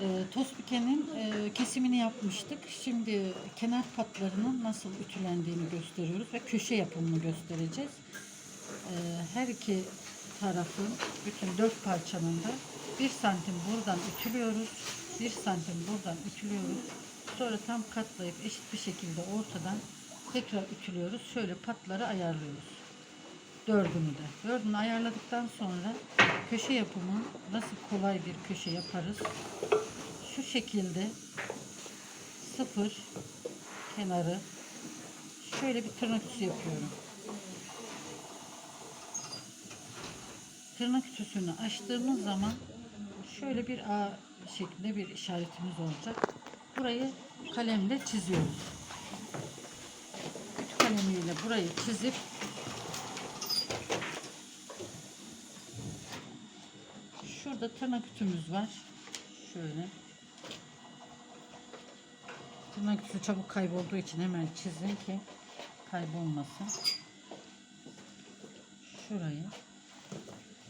E, tospikenin e, kesimini yapmıştık. Şimdi kenar patlarının nasıl ütülendiğini gösteriyoruz ve köşe yapımını göstereceğiz. E, her iki tarafın bütün dört parçanın da bir santim buradan ütülüyoruz. Bir santim buradan ütülüyoruz. Sonra tam katlayıp eşit bir şekilde ortadan tekrar ütülüyoruz. Şöyle patları ayarlıyoruz. Dördünü de. Dördünü ayarladıktan sonra köşe yapımı nasıl kolay bir köşe yaparız. Şu şekilde sıfır kenarı şöyle bir tırnak ütüsü yapıyorum. Tırnak ütüsünü açtığımız zaman şöyle bir A şeklinde bir işaretimiz olacak. Burayı kalemle çiziyoruz. Ütü kalemiyle burayı çizip Şurada tırnak ütümüz var. Şöyle. Tırnak ütüsü çabuk kaybolduğu için hemen çizdim ki kaybolmasın. Şurayı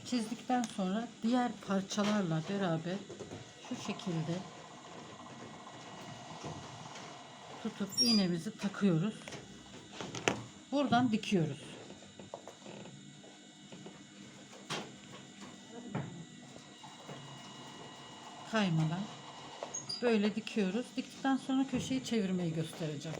çizdikten sonra diğer parçalarla beraber şu şekilde tutup iğnemizi takıyoruz. Buradan dikiyoruz. kaymadan böyle dikiyoruz. Diktikten sonra köşeyi çevirmeyi göstereceğim.